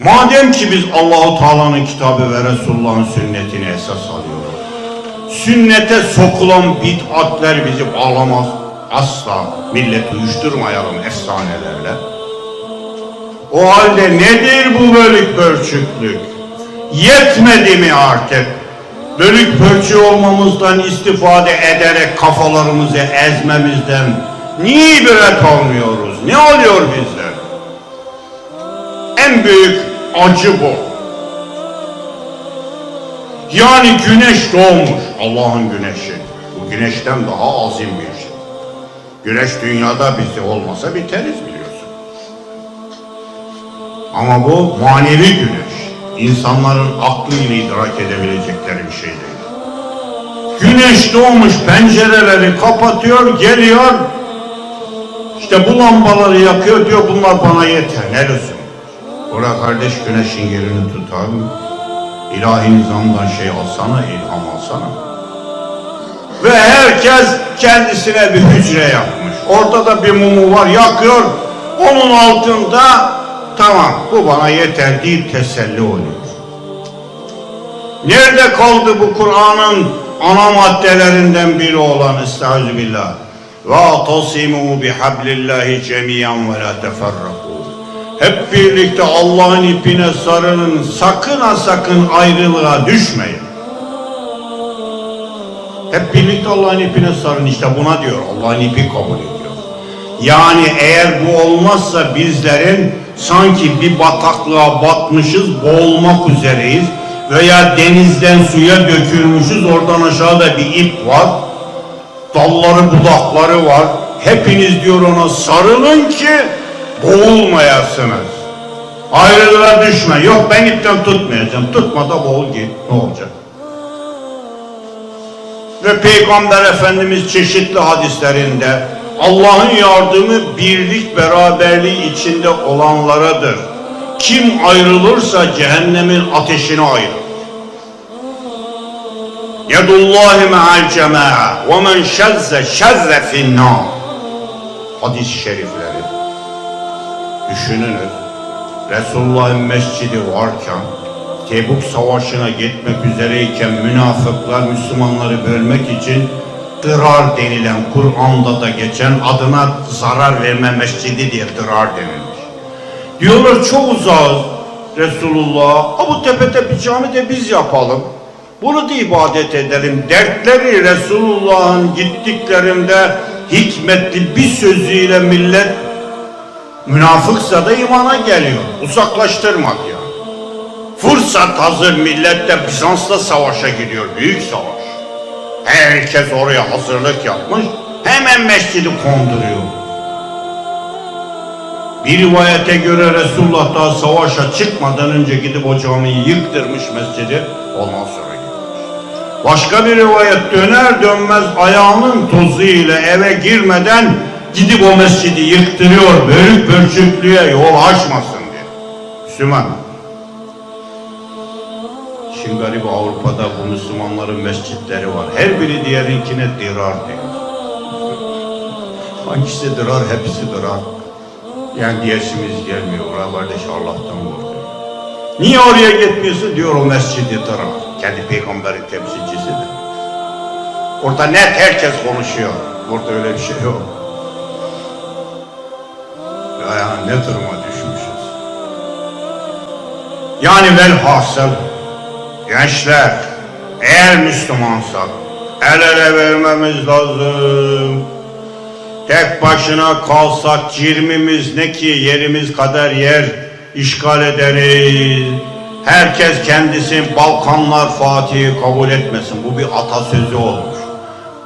Madem ki biz Allahu Teala'nın kitabı ve Resulullah'ın sünnetini esas alıyoruz. Sünnete sokulan bid'atler bizi bağlamaz. Asla millet uyuşturmayalım efsanelerle. O halde nedir bu bölük pörçüklük? Yetmedi mi artık? Bölük pörçü olmamızdan istifade ederek kafalarımızı ezmemizden niye ibret almıyoruz? Ne oluyor bizler? En büyük acı bu. Yani güneş doğmuş, Allah'ın güneşi. Bu güneşten daha azim bir şey. Güneş dünyada bizi olmasa biteriz biliyorsun. Ama bu manevi güneş. İnsanların aklıyla idrak edebilecekleri bir şey değil. Güneş doğmuş pencereleri kapatıyor, geliyor. İşte bu lambaları yakıyor diyor bunlar bana yeter. Neresi? Bırak kardeş güneşin yerini tutar? İlahi nizamdan şey alsana, ilham alsana. Ve herkes kendisine bir hücre yapmış. Ortada bir mumu var, yakıyor. Onun altında tamam bu bana yeter deyip teselli oluyor. Nerede kaldı bu Kur'an'ın ana maddelerinden biri olan Estağfirullah. Ve atasimu bihablillahi cemiyan ve la teferraku. Hep birlikte Allah'ın ipine sarılın. Sakın ha sakın ayrılığa düşmeyin. Hep birlikte Allah'ın ipine sarın. İşte buna diyor. Allah'ın ipi kabul ediyor. Yani eğer bu olmazsa bizlerin sanki bir bataklığa batmışız, boğulmak üzereyiz veya denizden suya dökülmüşüz, oradan aşağıda bir ip var, dalları budakları var. Hepiniz diyor ona sarılın ki boğulmayasınız. Ayrılığa düşme. Yok ben ipten tutmayacağım. Tutma da boğul git. Ne olacak? Ve Peygamber Efendimiz çeşitli hadislerinde Allah'ın yardımı birlik beraberliği içinde olanlaradır. Kim ayrılırsa cehennemin ateşine ayrılır. Yedullahi me'al cema'a ve men şezze şezze finnâr. Hadis-i şerifleri. Düşününüz. Resulullah'ın mescidi varken Tebuk Savaşı'na gitmek üzereyken münafıklar Müslümanları bölmek için dırar denilen Kur'an'da da geçen adına zarar verme mescidi diye dırar denilmiş. Diyorlar çok uzağız Resulullah. Bu tepe tepe cami de biz yapalım. Bunu da ibadet edelim. Dertleri Resulullah'ın gittiklerinde hikmetli bir sözüyle millet münafıksa da imana geliyor. Uzaklaştırmak ya. Fırsat hazır millet de Bizans'la savaşa gidiyor. Büyük savaş. Herkes oraya hazırlık yapmış. Hemen mescidi konduruyor. Bir rivayete göre Resulullah daha savaşa çıkmadan önce gidip o camiyi yıktırmış mescidi. Ondan sonra gitmiş. Başka bir rivayet döner dönmez ayağının tozu ile eve girmeden gidip o mescidi yıktırıyor. Bölük pörçüklüğe yol açmasın diye. Müslüman. Şimdi garip Avrupa'da bu Müslümanların mescitleri var. Her biri diğerinkine dirar diyor. Hangisi dirar, hepsi dirar. Yani diyesimiz gelmiyor. Oraya kardeş Allah'tan korkuyor. Niye oraya gitmiyorsun diyor o mescidi dirar. Kendi peygamberin temsilcisi de. Orada net herkes konuşuyor. Burada öyle bir şey yok. Ya ne duruma düşmüşüz. Yani velhasıl gençler eğer Müslümansak el ele vermemiz lazım. Tek başına kalsak cirmimiz ne ki yerimiz kadar yer işgal ederiz. Herkes kendisi Balkanlar Fatih'i kabul etmesin. Bu bir atasözü olmuş.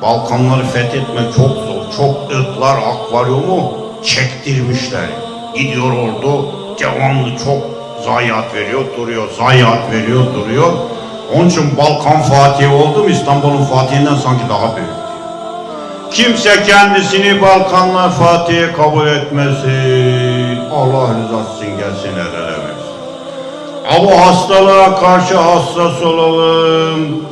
Balkanları fethetmek çok zor. Çok ırklar akvaryumu çektirmişler. Gidiyor ordu devamlı çok zayiat veriyor duruyor. Zayiat veriyor duruyor. Onun için Balkan Fatihi oldu mu İstanbul'un Fatihinden sanki daha büyük. Kimse kendisini Balkanlar Fatih'e kabul etmesin. Allah rızası için gelsin el ele bu hastalığa karşı hassas olalım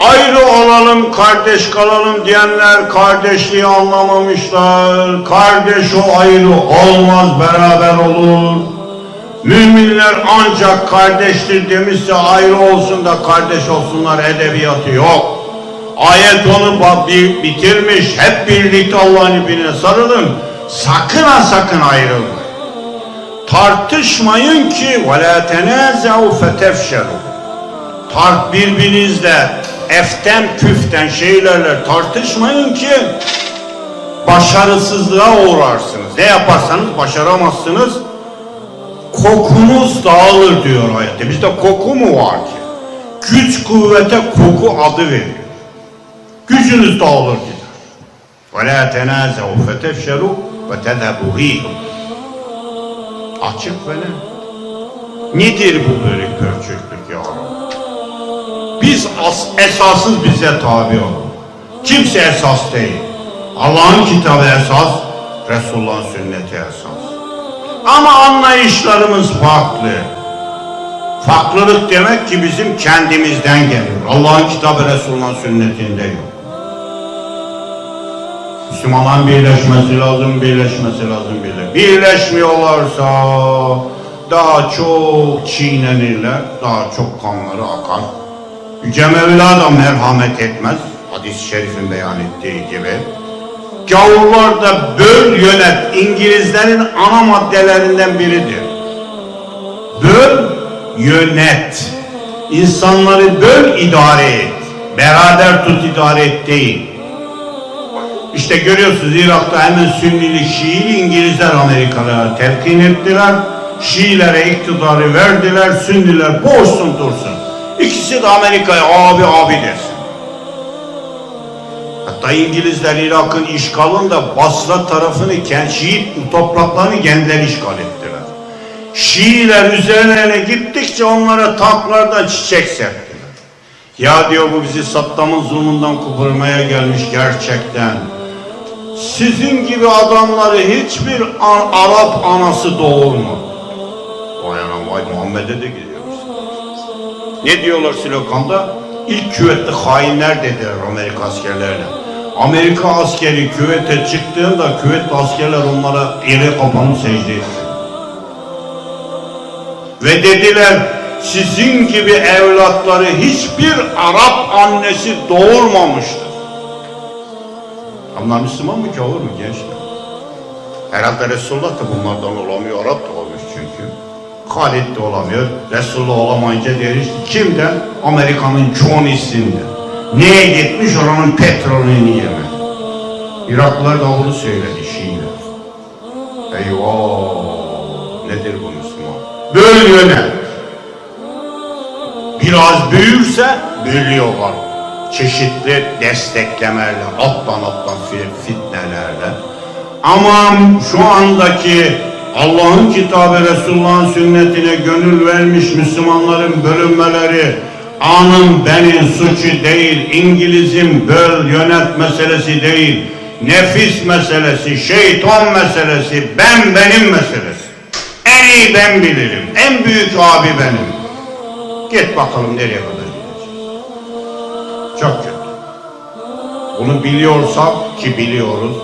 Ayrı olalım, kardeş kalalım diyenler kardeşliği anlamamışlar. Kardeş o ayrı olmaz, beraber olur. Müminler ancak kardeştir demişse ayrı olsun da kardeş olsunlar edebiyatı yok. Ayet onu ba- bi- bitirmiş. Hep birlikte Allah'ın ipine sarılın. Sakın ha sakın ayrılmayın. Tartışmayın ki وَلَا تَنَازَعُوا فَتَفْشَلُوا Tart birbirinizle eften püften şeylerle tartışmayın ki başarısızlığa uğrarsınız. Ne yaparsanız başaramazsınız. Kokunuz dağılır diyor ayette. Bizde koku mu var ki? Güç kuvvete koku adı veriyor. Gücünüz dağılır gider. وَلَا تَنَازَعُوا فَتَفْشَلُوا وَتَذَبُوا رِيهُمْ Açık ve ne? Nedir bu bölük pörçüklük Esasız bize tabi olun. Kimse esas değil. Allah'ın kitabı esas, Resulullah'ın sünneti esas. Ama anlayışlarımız farklı. Farklılık demek ki bizim kendimizden geliyor. Allah'ın kitabı Resulullah'ın sünnetinde yok. Müslümanların birleşmesi lazım, birleşmesi lazım, birleşmesi. Birleşmiyorlarsa daha çok çiğnenirler, daha çok kanları akar. Yüce Mevla merhamet etmez. Hadis-i şerifin beyan ettiği gibi. Gavurlar da böl yönet İngilizlerin ana maddelerinden biridir. Böl yönet. İnsanları böl idare et. Beraber tut idare et değil. İşte görüyorsunuz Irak'ta hemen Sünnili Şiili İngilizler Amerikalılara telkin ettiler. Şiilere iktidarı verdiler. Sünniler boşsun dursun. İkisi de Amerika'ya abi abi desin. Hatta İngilizler Irak'ın işgalında Basra tarafını, kend- Şii topraklarını kendileri işgal ettiler. Şiiler üzerlerine gittikçe onlara tanklarda çiçek serptiler. Ya diyor bu bizi Saddam'ın zulmünden kupurmaya gelmiş gerçekten. Sizin gibi adamları hiçbir Ar- Arap anası doğurmadı. Vay anam vay Muhammed'e de gidiyoruz. Ne diyorlar sloganda? İlk küvetli hainler dediler Amerika askerlerine. Amerika askeri küvete çıktığında küvetli askerler onlara yere kapanıp secde. Ve dediler sizin gibi evlatları hiçbir Arap annesi doğurmamıştır. Onlar Müslüman mı gavur mu gençler? Herhalde Resulullah da bunlardan olamıyor. Arap da. Halid de olamıyor. Resulullah olamayınca deriz kimden? Amerika'nın Johnny'sinden. Neye gitmiş oranın petrolünü yeme. Iraklılar da bunu söyledi Şiiler. Eyvah! Nedir bu Müslüman? Böyle yönet. Biraz büyürse bölüyorlar. Çeşitli desteklemelerle, alttan alttan fi- fitnelerle. Ama şu andaki Allah'ın kitabı Resulullah'ın sünnetine gönül vermiş Müslümanların bölünmeleri anın benim suçu değil, İngiliz'in böl yönet meselesi değil, nefis meselesi, şeytan meselesi, ben benim meselesi. En iyi ben bilirim, en büyük abi benim. Git bakalım nereye kadar gideceğiz. Çok kötü. Bunu biliyorsak ki biliyoruz,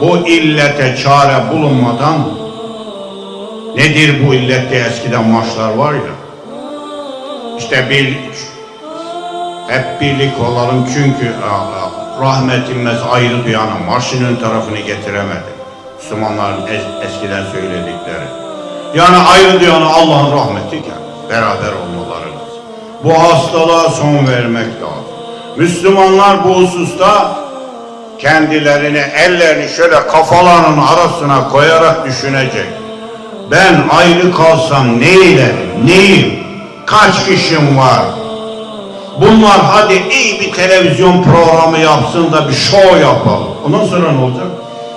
bu illete çare bulunmadan nedir bu illette eskiden maçlar var ya, işte bir hep birlik olalım çünkü aa, rahmet inmez ayrı bir yana marşın ön tarafını getiremedi. Müslümanların es- eskiden söyledikleri. Yani ayrı diyana Allah'ın rahmeti. Beraber olmaları lazım. Bu hastalığa son vermek lazım. Müslümanlar bu hususta kendilerini, ellerini şöyle kafalarının arasına koyarak düşünecek. Ben ayrı kalsam ne ilerim, neyim, kaç kişim var? Bunlar hadi iyi bir televizyon programı yapsın da bir show yapalım. Ondan sonra ne olacak?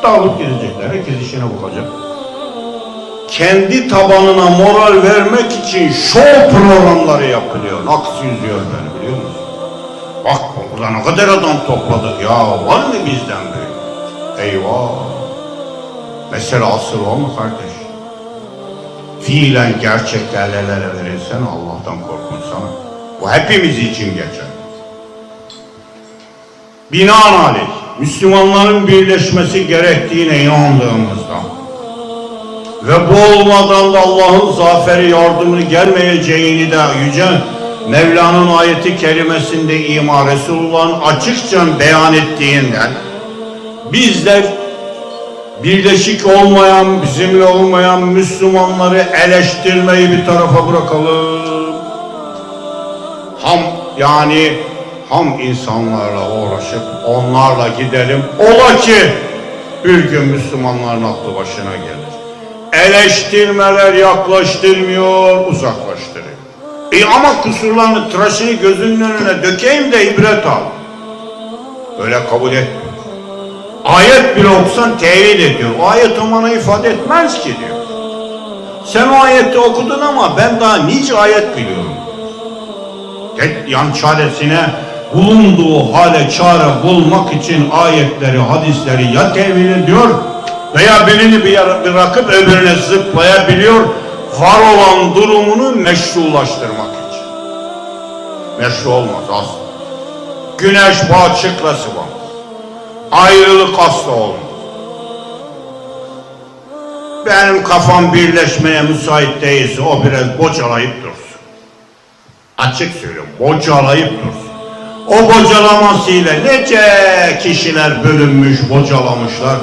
Dağılıp gidecekler, herkes işine bakacak. Kendi tabanına moral vermek için show programları yapılıyor. Naks yüzüyor beni biliyor musun? Bak burada ne kadar adam topladık ya. Var mı bizden böyle? Eyvah. Mesela asıl o mu kardeş? Fiilen gerçekle el verirsen Allah'tan korkunsana. Bu hepimiz için geçer. Binaenaleyh Müslümanların birleşmesi gerektiğine inandığımızda Ve bu olmadan da Allah'ın zaferi yardımını gelmeyeceğini de Yüce Mevla'nın ayeti kerimesinde ima Resulullah'ın açıkça beyan ettiğinden bizler birleşik olmayan, bizimle olmayan Müslümanları eleştirmeyi bir tarafa bırakalım. Ham yani ham insanlarla uğraşıp onlarla gidelim. Ola ki bir gün Müslümanların aklı başına gelir. Eleştirmeler yaklaştırmıyor, uzaklaştırıyor. E ama kusurlarını, tıraşını gözünün önüne dökeyim de ibret al. Öyle kabul etmiyor. Ayet bile okusan tevil ediyor. O ayet o mana ifade etmez ki diyor. Sen o ayeti okudun ama ben daha nice ayet biliyorum. Tek yan çaresine bulunduğu hale çare bulmak için ayetleri, hadisleri ya tevil ediyor veya birini bir yere bırakıp öbürüne zıplayabiliyor. Var olan durumunu meşrulaştırmak için. Meşru olmaz asla. Güneş bağ çıklası var. Ayrılık asla olmaz. Benim kafam birleşmeye müsait değilse o biraz bocalayıp dursun. Açık söylüyorum, bocalayıp dursun. O bocalamasıyla nece kişiler bölünmüş, bocalamışlar.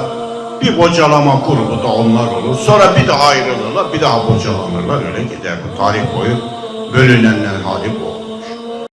Bir bocalama grubu da onlar olur. Sonra bir daha ayrılırlar, bir daha bocalanırlar. Öyle gider bu tarih boyu bölünenlerin hali bu.